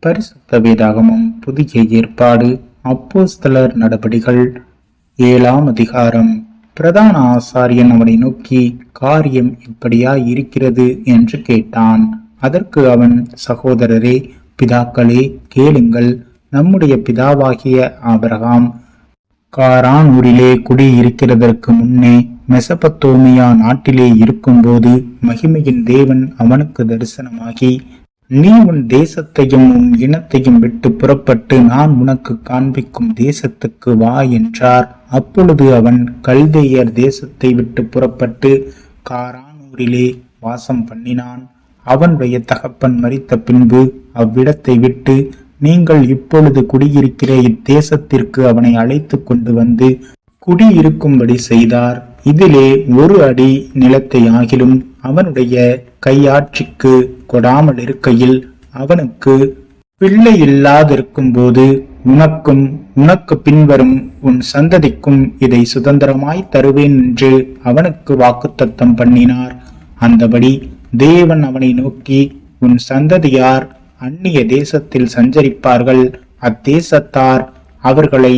பரிசுத்த வேதாகமம் புதிய ஏற்பாடு அப்போஸ்தலர் நடபடிகள். ஏழாம் அதிகாரம். பிரதான ஆசாரியன் அவனை நோக்கி காரியம் இப்படியா இருக்கிறது என்று கேட்டான். அதற்கு அவன் சகோதரரே பிதாக்களே கேளுங்கள். நம்முடைய பிதாவாகிய ஆபரகாம் காரான் ஊரிலே குடியிருக்கிறதற்கு முன்னே மெசபத்தோமியா நாட்டிலே இருக்கும்போது மகிமையின் தேவன் அவனுக்கு தரிசனமாகி நீ உன் தேசத்தையும் உன் இனத்தையும் விட்டு புறப்பட்டு நான் உனக்கு காண்பிக்கும் தேசத்துக்கு வா என்றார். அப்பொழுது அவன் கல்தேயர் தேசத்தை விட்டு புறப்பட்டு காரானூரிலே வாசம் பண்ணினான். அவனுடைய தகப்பன் மறித்த பின்பு அவ்விடத்தை விட்டு நீங்கள் இப்பொழுது குடியிருக்கிற இத்தேசத்திற்கு அவனை அழைத்து கொண்டு வந்து குடியிருக்கும்படி செய்தார். இதிலே ஒரு அடி நிலத்தை ஆகிலும் அவனுடைய கையாட்சிக்கு கொடாமல் இருக்கையில் அவனுக்கு பிள்ளை இல்லாதிருக்கும் போது உனக்கும் உனக்கு பின்வரும் உன் சந்ததிக்கும் இதை சுதந்திரமாய் தருவேன் என்று அவனுக்கு வாக்குத்தத்தம் பண்ணினார். அந்தபடி தேவன் அவனை நோக்கி உன் சந்ததியார் அந்நிய தேசத்தில் சஞ்சரிப்பார்கள். அத்தேசத்தார் அவர்களை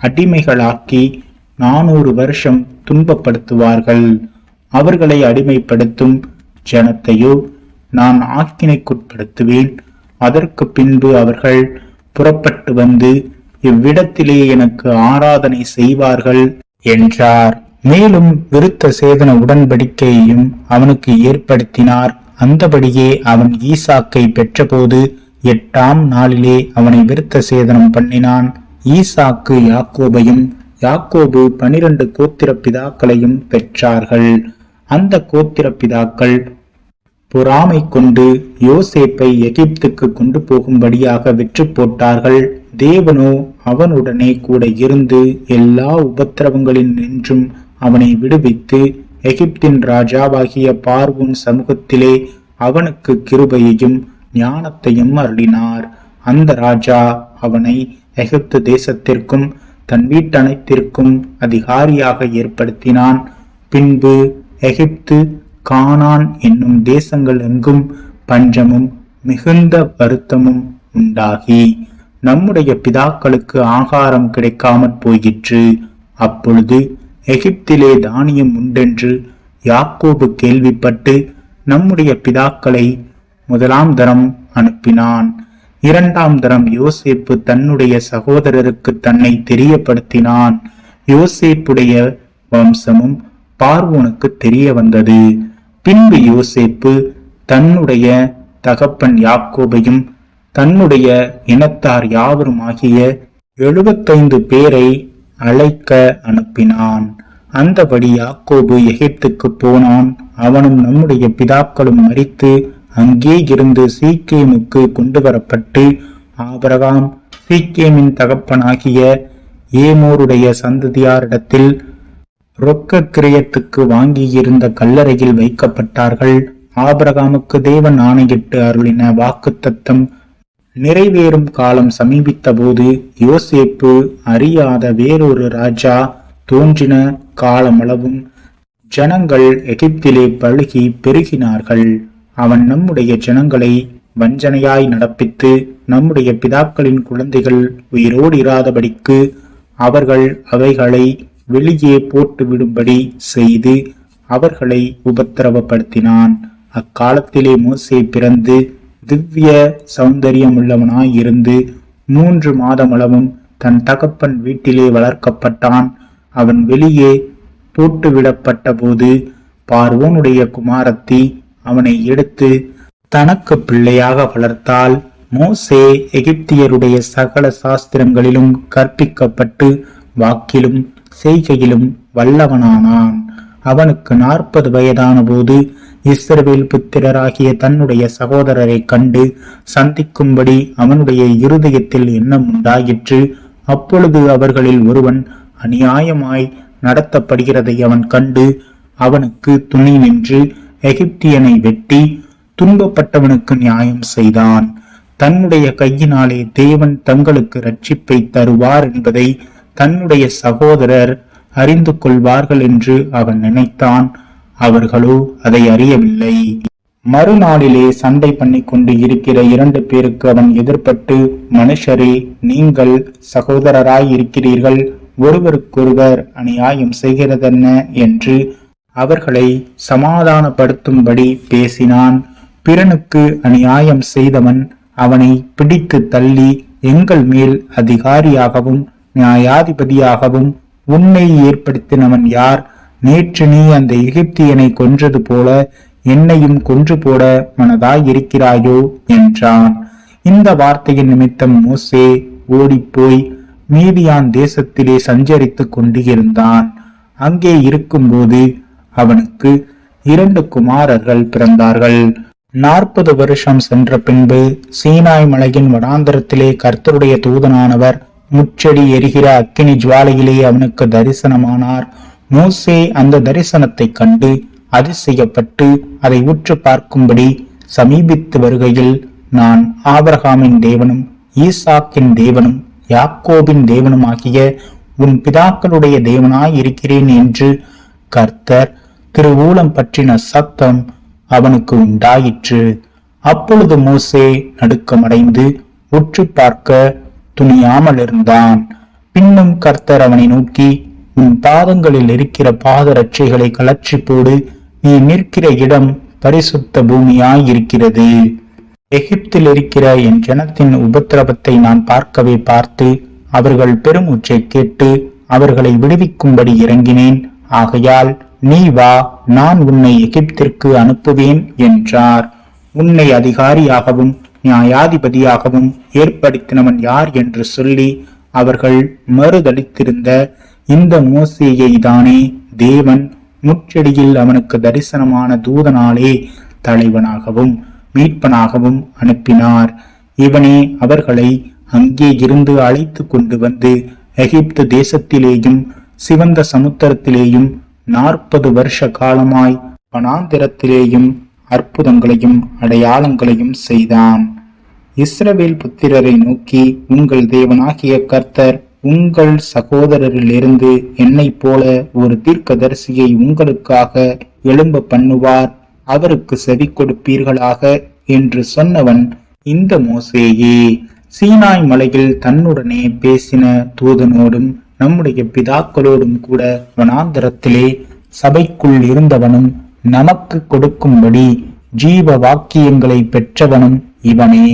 அடிமைகளாக்கி நானூறு வருஷம் துன்பப்படுத்துவார்கள். அவர்களை அடிமைப்படுத்தும் ஜனத்தையோ நான் ஆக்கினைக்குட்படுத்துவேன். அதற்கு பின்பு அவர்கள் புறப்பட்டு வந்து இவ்விடத்திலே எனக்கு ஆராதனை செய்வார்கள் என்றார். மேலும் விருத்த சேதன உடன்படிக்கையையும் அவனுக்கு ஏற்படுத்தினார். அந்தபடியே அவன் ஈசாக்கை பெற்றபோது எட்டாம் நாளிலே அவனை விருத்த சேதனம் பண்ணினான். ஈசாக்கு யாக்கோபையும் யாக்கோபு பனிரண்டு கோத்திர பிதாக்களையும் பெற்றார்கள். அந்த கோத்திர பிதாக்கள் பொறாமை கொண்டு யோசேப்பை எகிப்துக்கு கொண்டு போகும்படியாக விற்று போட்டார்கள். தேவனோ அவனுடனே கூட இருந்து எல்லா உபத்திரவங்களில் நின்றும் அவனை விடுவித்து எகிப்தின் ராஜாவாகிய பார்வோன் சமூகத்திலே அவனுக்கு கிருபையையும் ஞானத்தையும் அருளினார். அந்த ராஜா அவனை எகிப்து தேசத்திற்கும் தன் வீட்டனைத்திற்கும் அதிகாரியாக ஏற்படுத்தினான். பின்பு எகிப்து கானான் என்னும் தேசங்கள் எங்கும் பஞ்சமும் மிகுந்த வருத்தமும் உண்டாகி. நம்முடைய பிதாக்களுக்கு ஆகாரம் கிடைக்காமற் போயிற்று. அப்பொழுது எகிப்திலே தானியம் உண்டென்று யாக்கோபு கேள்விப்பட்டு நம்முடைய பிதாக்களை முதலாம் தரம் அனுப்பினான். இரண்டாம் தரம் யோசேப்பு தன்னுடைய சகோதரருக்கு தன்னை தெரியப்படுத்தினான். யோசேப்புடைய வம்சமும் பார்வோனுக்கு தெரிய வந்தது. பின்பு யோசேப்பு தன்னுடைய தகப்பன் யாக்கோபையும் தன்னுடைய இனத்தார் யாவருமாகிய எழுபத்தைந்து பேரை அழைக்க அனுப்பினான். அந்தபடி யாக்கோபு எகிப்துக்கு போனான். அவனும் நம்முடைய பிதாக்களும் மறித்து அங்கே இருந்து சீக்கேமுக்கு கொண்டு வரப்பட்டு ஆபரகாம் சீக்கேமின் தகப்பனாகிய ஏமோருடைய சந்ததியாரிடத்தில் ரொக்க கிரியத்துக்கு வாங்கியிருந்த கல்லறையில் வைக்கப்பட்டார்கள். ஆபரகாமுக்கு தேவன் ஆணையிட்டு அருளின வாக்குத்தத்தம் நிறைவேறும் காலம் சமீபித்த போது யோசேப்பு அறியாத வேறொரு ராஜா தோன்றின காலமளவும் ஜனங்கள் எகிப்திலே பழுகி பெருகினார்கள். அவன் நம்முடைய ஜனங்களை வஞ்சனையாய் நடப்பித்து நம்முடைய பிதாக்களின் குழந்தைகள் உயிரோடு இராதபடிக்கு அவர்கள் அவைகளை வெளியே போட்டுவிடும்படி செய்து அவர்களை உபத்திரவப்படுத்தினான். அக்காலத்திலே மோசே பிறந்து திவ்ய சௌந்தரியமுள்ளவனாய் இருந்து மூன்று மாதமளவும் தன் தகப்பன் வீட்டிலே வளர்க்கப்பட்டான். அவன் வெளியே போட்டுவிடப்பட்ட போது பார்வோனுடைய குமாரத்தி அவனை எடுத்து தனக்கு பிள்ளையாக வளர்த்தால் மோசே எகிப்தியருடைய சகல சாஸ்திரங்களிலும் கற்பிக்கப்பட்டு வாக்கிலும் செய்கையிலும் வல்லவனானான். அவனுக்கு நாற்பது வயதான போது இஸ்ரவேல் புத்திரராகிய தன்னுடைய சகோதரரை கண்டு சந்திக்கும்படி அவனுடைய இருதயத்தில் எண்ணம் உண்டாயிற்று. அப்பொழுது அவர்களில் ஒருவன் அநியாயமாய் நடத்தப்படுகிறதை அவன் கண்டு அவனுக்கு துணி நின்று எகிப்தியனை வெட்டி துன்பப்பட்டவனுக்கு நியாயம் செய்தான். தன்னுடைய கையினாலே தேவன் தங்களுக்கு ரட்சிப்பை தருவார் என்பதை தன்னுடைய சகோதரர் அறிந்து கொள்வார்கள் என்று அவன் நினைத்தான். அவர்களோ அதை அறியவில்லை. மறுநாளிலே சண்டை பண்ணி கொண்டு இருக்கிற இரண்டு பேருக்கு அவன் எதிர்பட்டு மனுஷரே நீங்கள் சகோதரராய் இருக்கிறீர்கள் ஒருவருக்கொருவர் அநியாயம் செய்கிறதென்ன? என்று அவர்களை சமாதானப்படுத்தும்படி பேசினான். பிறனுக்கு அநியாயம் செய்தவன் அவனை பிடித்து தள்ளி எங்கள் மேல் அதிகாரியாகவும் நியாயாதிபதியாகவும் உன்னை ஏற்படுத்தினவன் யார்? நேற்று நீ அந்த எகிப்தியனை கொன்றது போல என்னையும் கொன்று போட மனதாய் இருக்கிறாயோ என்றான். இந்த வார்த்தையின் நிமித்தம் மோசே ஓடிப்போய் மீதியான் தேசத்திலே சஞ்சரித்துக் கொண்டு இருந்தான் அங்கே இருக்கும்போது அவனுக்கு இரண்டு குமாரர்கள் பிறந்தார்கள். நாற்பது வருஷம் சென்ற பின்பு சீனாய் மலையின் வடாந்தரத்திலே கர்த்தருடைய தூதனானவர் முச்செடி எரிகிற அக்கினி ஜுவாலையிலே அவனுக்கு தரிசனமானார். மோசே அந்த தரிசனத்தை கண்டு அதிசயப்பட்டு அதை உற்று பார்க்கும்படி சமீபித்து வருகையில் நான் ஆபரகாமின் தேவனும் ஈசாக்கின் தேவனும் யாக்கோபின் தேவனுமாகிய உன் பிதாக்களுடைய தேவனாய் இருக்கிறேன் என்று கர்த்தர் திருவூலம் பற்றின சத்தம் அவனுக்கு உண்டாயிற்று. அப்பொழுது மோசே நடுக்கமடைந்து உற்று பார்க்க துணியாமல் இருந்தான். பின்னும் கர்த்தர் அவனை நோக்கி உன் பாதங்களில் இருக்கிற பாதரட்சைகளை கலற்றி போடு. நீ நிற்கிற இடம் பரிசுத்த பூமியாய் இருக்கிறது எகிப்தில் இருக்கிற என் ஜனத்தின் உபத்திரவத்தை நான் பார்க்கவே பார்த்து அவர்கள் பெருமூச்சை கேட்டு அவர்களை விடுவிக்கும்படி இறங்கினேன். ஆகையால் நீ வா நான் உன்னை எகிப்திற்கு அனுப்புவேன் என்றார். உன்னை அதிகாரியாகவும் நியாயாதிபதியாகவும் ஏற்படுத்தினவன் யார் என்று சொல்லி அவர்கள் மறுதளித்திருந்த இந்த மோசேயை தானே தேவன் முச்செடியில் அவனுக்கு தரிசனமான தூதனாலே தலைவனாகவும் மீட்பனாகவும் அனுப்பினார். இவனே அவர்களை அங்கே இருந்து அழைத்து கொண்டு வந்து எகிப்து தேசத்திலேயும் சிவந்த சமுத்திரத்திலேயும் நாற்பது வருஷ காலமாய் வனாந்திரத்திலேயும் அற்புதங்களையும் அடையாளங்களையும் செய்தான். இஸ்ரவேல் புத்திரரை நோக்கி உங்கள் தேவனாகிய கர்த்தர் உங்கள் சகோதரரிலிருந்து என்னைப் போல ஒரு தீர்க்கதரிசியை உங்களுக்காக எழும்ப பண்ணுவார். அவருக்கு செவி கொடுப்பீர்களாக என்று சொன்னவன் இந்த மோசேயே. சீனாய் மலையில் தன்னுடனே பேசின தூதனோடும் நம்முடைய பிதாக்களோடும் கூட வனாந்தரத்திலே சபைக்குள் இருந்தவனும் நமக்கு கொடுக்கும்படி ஜீவ வாக்கியங்களை பெற்றவனும் இவனே.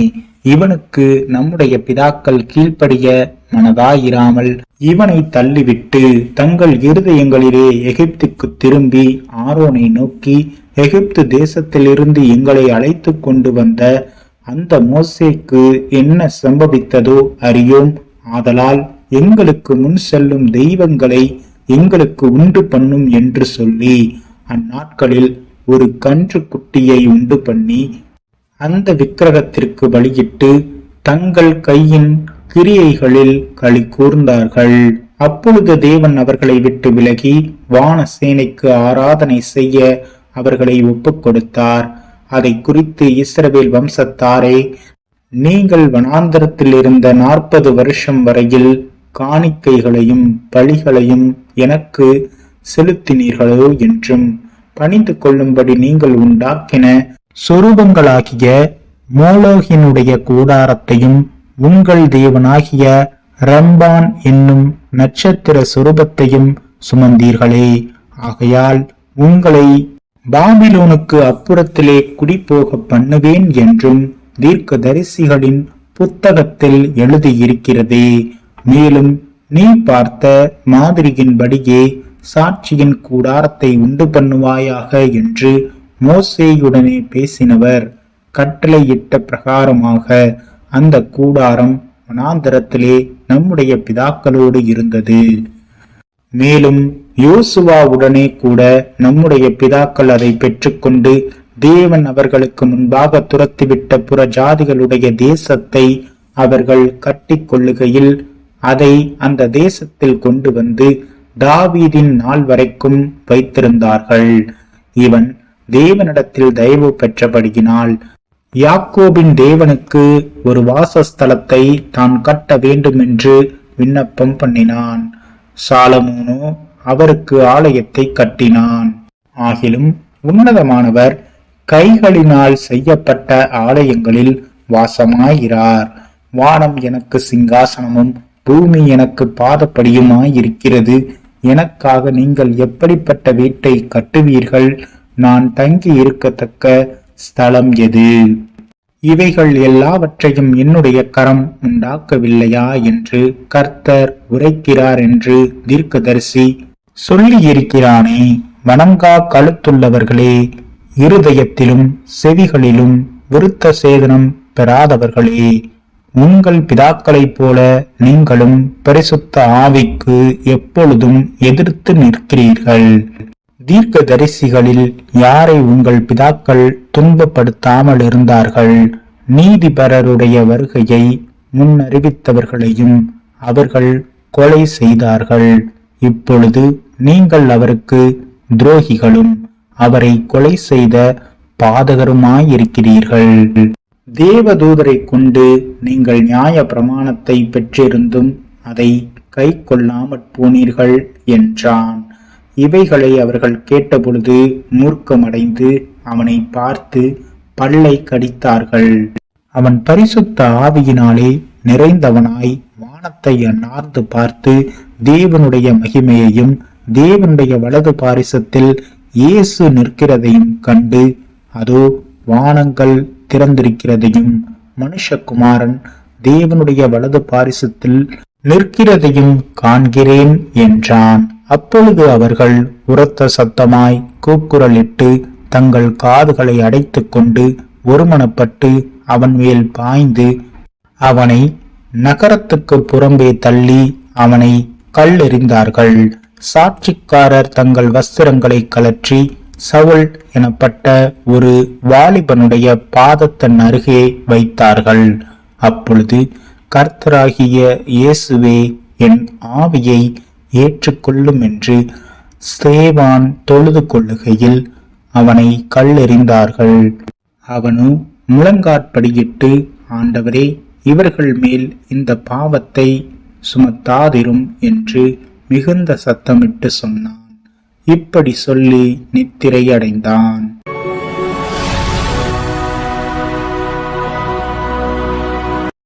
இவனுக்கு நம்முடைய பிதாக்கள் கீழ்ப்படிய மனதாயிராமல் இவனை தள்ளிவிட்டு தங்கள் இருதயங்களிலே எகிப்துக்கு திரும்பி ஆரோனை நோக்கி எகிப்து தேசத்திலிருந்து எங்களை அழைத்து கொண்டு வந்த அந்த மோசேக்கு என்ன சம்பவித்ததோ அறியோம். ஆதலால் எங்களுக்கு முன் செல்லும் தெய்வங்களை எங்களுக்கு உண்டு பண்ணும் என்று சொல்லி அந்நாட்களில் ஒரு கன்று குட்டியை உண்டு பண்ணி அந்த விக்கிரகத்திற்கு பலியிட்டு தங்கள் கையின் கிரியைகளில் களி கூர்ந்தார்கள். அப்பொழுது தேவன் அவர்களை விட்டு விலகி வான சேனைக்கு ஆராதனை செய்ய அவர்களை ஒப்புக் கொடுத்தார். அதை குறித்து இஸ்ரவேல் வம்சத்தாரே நீங்கள் வனாந்தரத்தில் இருந்த நாற்பது வருஷம் வரையில் காணிக்கைகளையும் பலிகளையும் எனக்கு செலுத்தினீர்களோ என்றும் பணிந்து கொள்ளும்படி நீங்கள் உண்டாக்கின சொரூபங்களாகிய மோலோகினுடைய கூடாரத்தையும் உங்கள் தேவனாகிய ரம்பான் என்னும் நட்சத்திர சொரூபத்தையும் சுமந்தீர்களே. ஆகையால் உங்களை பாபிலோனுக்கு அப்புறத்திலே குடிபோக பண்ணுவேன் என்றும் தீர்க்க தரிசிகளின் புத்தகத்தில் எழுதியிருக்கிறதே. மேலும் நீ பார்த்த மாதிரியின்படியே சாட்சியின் கூடாரத்தை உண்டு பண்ணுவாயாக என்று மோசேயுடனே பேசினவர். கட்டளையிட்ட பிரகாரமாக அந்த கூடாரம் வனாந்தரத்திலே நம்முடைய பிதாக்களோடு இருந்தது. மேலும் யோசுவாவுடனே கூட நம்முடைய பிதாக்கள் அதை பெற்றுக்கொண்டு தேவன் அவர்களுக்கு முன்பாக துரத்திவிட்ட புற ஜாதிகளுடைய தேசத்தை அவர்கள் கட்டிக்கொள்ளுகையில் அதை அந்த தேசத்தில் கொண்டு வந்து தாவீதின் நாள் வரைக்கும் வைத்திருந்தார்கள். இவன் தேவனிடத்தில் தயவு பெற்றபடியினால் யாக்கோபின் தேவனுக்கு ஒரு வாசஸ்தலத்தை தான் கட்ட வேண்டும் என்று விண்ணப்பம் பண்ணினான். சாலமோனோ அவருக்கு ஆலயத்தை கட்டினான். ஆகிலும் உன்னதமானவர் கைகளினால் செய்யப்பட்ட ஆலயங்களில் வாசமாயிரார். வானம் எனக்கு சிங்காசனமும் பூமி எனக்கு பாதப்படியுமாயிருக்கிறது. எனக்காக நீங்கள் எப்படிப்பட்ட வீட்டை கட்டுவீர்கள்? நான் தங்கி இருக்கத்தக்க ஸ்தலம் எது? இவைகள் எல்லாவற்றையும் என்னுடைய கரம் உண்டாக்கவில்லையா என்று கர்த்தர் உரைக்கிறார் என்று தீர்க்கதரிசி சொல்லியிருக்கிறானே. வணங்கா கழுத்துள்ளவர்களே இருதயத்திலும் செவிகளிலும் விருத்த சேதனம் பெறாதவர்களே. உங்கள் பிதாக்களைப் போல நீங்களும் பரிசுத்த ஆவிக்கு எப்பொழுதும் எதிர்த்து நிற்கிறீர்கள். தீர்க்கதரிசிகளில் யாரை உங்கள் பிதாக்கள் துன்பப்படுத்தாமல் இருந்தார்கள்? நீதிபரருடைய வருகையை முன்னறிவித்தவர்களையும் அவர்கள் கொலை செய்தார்கள். இப்பொழுது நீங்கள் அவருக்கு துரோகிகளும் அவரை கொலை செய்த பாதகருமாயிருக்கிறீர்கள். தேவதூதரை கொண்டு நீங்கள் நியாய பிரமாணத்தை பெற்றிருந்தும் அதை கை கொள்ளாமற் போனீர்கள் என்றான். இவைகளை அவர்கள் கேட்டபொழுது மூர்க்கமடைந்து அவனை பார்த்து பல்லை கடித்தார்கள். அவன் பரிசுத்த ஆவியினாலே நிறைந்தவனாய் வானத்தை அண்ணார்ந்து பார்த்து தேவனுடைய மகிமையையும் தேவனுடைய வலது பாரிசத்தில் இயேசு நிற்கிறதையும் கண்டு அதோ வானங்கள் திறந்திருக்கிறதையும் மனுஷகுமாரன் தேவனுடைய வலது பாரிசத்தில் நிற்கிறதையும் காண்கிறேன் என்றான். அப்பொழுது அவர்கள் உரத்த சத்தமாய் கூக்குரலிட்டு தங்கள் காதுகளை அடைத்து கொண்டு ஒருமனப்பட்டு அவன் மேல் பாய்ந்து அவனை நகரத்துக்கு புறம்பே தள்ளி அவனை கல்லெறிந்தார்கள். சாட்சிக்காரர் தங்கள் வஸ்திரங்களை கலற்றி சவுல் எனப்பட்ட ஒரு வாலிபனுடைய பாதத்தன் அருகே வைத்தார்கள். அப்பொழுது கர்த்தராகிய இயேசுவே என் ஆவியை ஏற்றுக்கொள்ளும் என்று சேவான் தொழுது கொள்ளுகையில் அவனை கல்லெறிந்தார்கள். அவனு முழங்காற்படியிட்டு ஆண்டவரே இவர்கள் மேல் இந்த பாவத்தை சுமத்தாதிரும் என்று மிகுந்த சத்தமிட்டு சொன்னான். இப்படி சொல்லி நித்திரையடைந்தான்.